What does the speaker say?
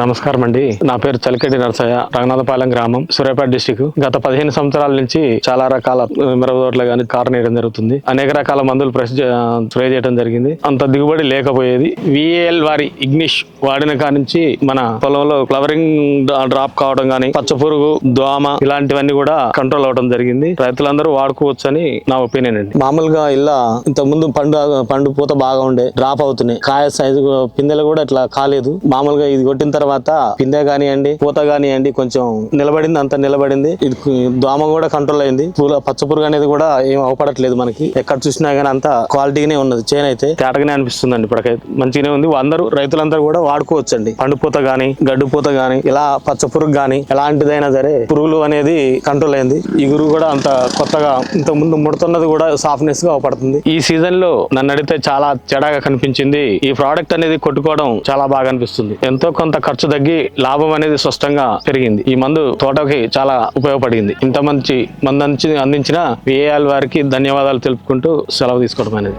నమస్కారం అండి. నా పేరు చలికెడ్డి నరసయ్య రంగనాథపాలెం గ్రామం సూర్యాపేట డిస్టిక్ గత పదిహేను సంవత్సరాల నుంచి చాలా రకాల మిరపతోటలు కానీ కారు నేయడం జరుగుతుంది. అనేక రకాల మందులు ప్రెస్ స్ప్రే చేయడం జరిగింది. అంత దిగుబడి లేకపోయేది. విఏఎల్ వారి ఇగ్నిష్ వాడిన నుంచి మన పొలంలో ఫ్లవరింగ్ డ్రాప్ కావడం కానీ పచ్చ పురుగు దోమ ఇలాంటివన్నీ కూడా కంట్రోల్ అవడం జరిగింది. రైతులందరూ వాడుకోవచ్చు అని నా ఒపీనియన్ అండి. మామూలుగా ఇలా ఇంత ముందు పండు పండు పూత బాగా ఉండే డ్రాప్ అవుతున్నాయి. కాయ సైజు పిందెలు కూడా ఇట్లా కాలేదు. మామూలుగా ఇది కొట్టిన తర్వాత తర్వాత పిందె కానివ్వండి పూత కానివ్వండి కొంచెం నిలబడింది అంత నిలబడింది. ఇది దోమ కూడా కంట్రోల్ అయింది. పూల పచ్చ పురుగు అనేది కూడా ఏం అవపడట్లేదు మనకి. ఎక్కడ చూసినా గానీ అంత క్వాలిటీగానే ఉన్నది. చేను అయితే తేటగానే అనిపిస్తుందండి ఇప్పటికైతే. మంచిగానే ఉంది. అందరూ రైతులందరూ కూడా వాడుకోవచ్చండి. పండుపూత గాని గడ్డుపూత గాని ఇలా పచ్చ పురుగు గాని ఎలాంటిదైనా సరే పురుగులు అనేది కంట్రోల్ అయింది. ఇగురు కూడా అంత కొత్తగా ఇంత ముందు ముడుతున్నది కూడా సాఫ్ట్నెస్గా అవపడుతుంది. ఈ సీజన్లో నన్ను అడిగితే చాలా చెడగా కనిపించింది. ఈ ప్రోడక్ట్ అనేది కొట్టుకోవడం చాలా బాగా అనిపిస్తుంది. ఎంతో కొంత ఖర్చు తగ్గి లాభం అనేది స్పష్టంగా పెరిగింది. ఈ మందు తోటకి చాలా ఉపయోగపడింది. ఇంత మంచి మందు అందించిన విఏఎల్ వారికి ధన్యవాదాలు తెలుపుకుంటూ సెలవు తీసుకోవడం అనేది.